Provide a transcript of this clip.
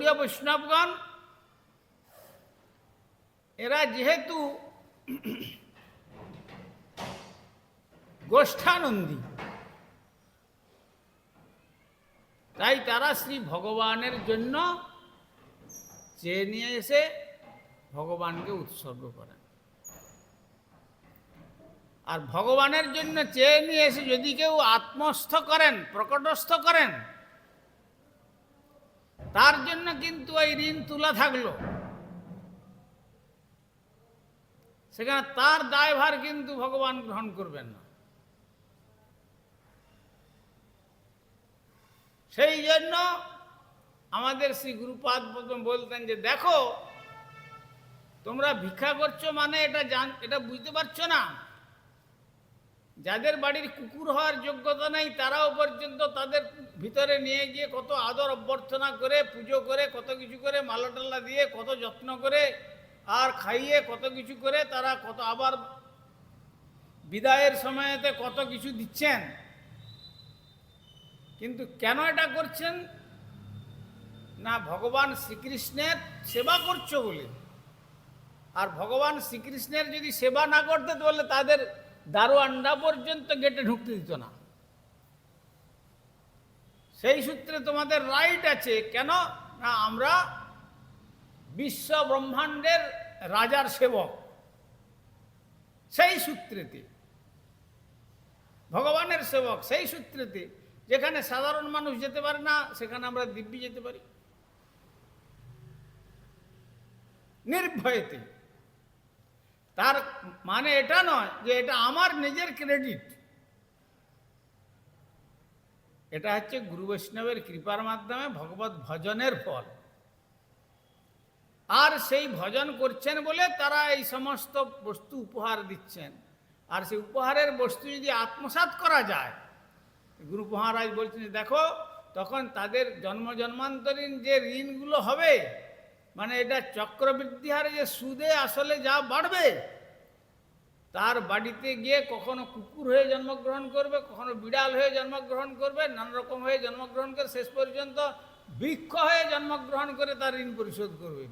গৌড়ীয় বৈষ্ণবগণ, এরা যেহেতু গোষ্ঠানন্দী, তাই তারা শ্রী ভগবানের জন্য চেয়ে নিয়ে এসে ভগবানকে উৎসর্গ করেন। আর ভগবানের জন্য চেয়ে নিয়ে এসে যদি কেউ আত্মস্থ করেন, প্রকটস্থ করেন তার জন্য কিন্তু ওই ঋণ তোলা থাকল। সেখানে তার দায়ভার কিন্তু ভগবান গ্রহণ করবেন না। সেই জন্য আমাদের শ্রী গুরুপাদ প্রথম বলতেন যে, দেখো, তোমরা ভিক্ষা করছ মানে এটা জান, এটা বুঝতে পারছ না। যাদের বাড়ির কুকুর হওয়ার যোগ্যতা নেই, তারাও পর্যন্ত তাদের ভিতরে নিয়ে গিয়ে কত আদর অভ্যর্থনা করে, পুজো করে, কত কিছু করে মালা টাল্লা দিয়ে কত যত্ন করে আর খাইয়ে কত কিছু করে, তারা কত আবার বিদায়ের সময়তে কত কিছু দিচ্ছেন। কিন্তু কেন এটা করছেন? না, ভগবান শ্রীকৃষ্ণের সেবা করছ বলে। আর ভগবান শ্রীকৃষ্ণের যদি সেবা না করতে, তাহলে তাদের দারোয়ান্ডা পর্যন্ত গেটে ঢুকতে দিত না। সেই সূত্রে তোমাদের রাইট আছে, কেন? না, আমরা বিশ্ব ব্রহ্মাণ্ডের রাজার সেবক। সেই সূত্রেতে, ভগবানের সেবক, সেই সূত্রেতে, যেখানে সাধারণ মানুষ যেতে পারে না, সেখানে আমরা দিব্যি যেতে পারি। নির্ভয়েতে তার মানে এটা নয় যে এটা আমার নিজের ক্রেডিট এটা হচ্ছে গুরু বৈষ্ণবের কৃপার মাধ্যমে ভগবত ভজনের ফল। আর সেই ভজন করছেন বলে তারা এই সমস্ত বস্তু উপহার দিচ্ছেন। আর সেই উপহারের বস্তু যদি আত্মসাৎ করা যায়, গুরু মহারাজ বলছেন, দেখো, তখন তাদের জন্ম জন্মান্তরীণ যে ঋণগুলো হবে মানে এটা চক্রবৃদ্ধি হারে যে সুদে আসলে যা বাড়বে, তার বাড়িতে গিয়ে কখনো কুকুর হয়ে জন্মগ্রহণ করবে, কখনো বিড়াল হয়ে জন্মগ্রহণ করবে নানা রকম হয়ে জন্মগ্রহণ করে শেষ পর্যন্ত বৃক্ষ হয়ে জন্মগ্রহণ করে তার ঋণ পরিশোধ করবে।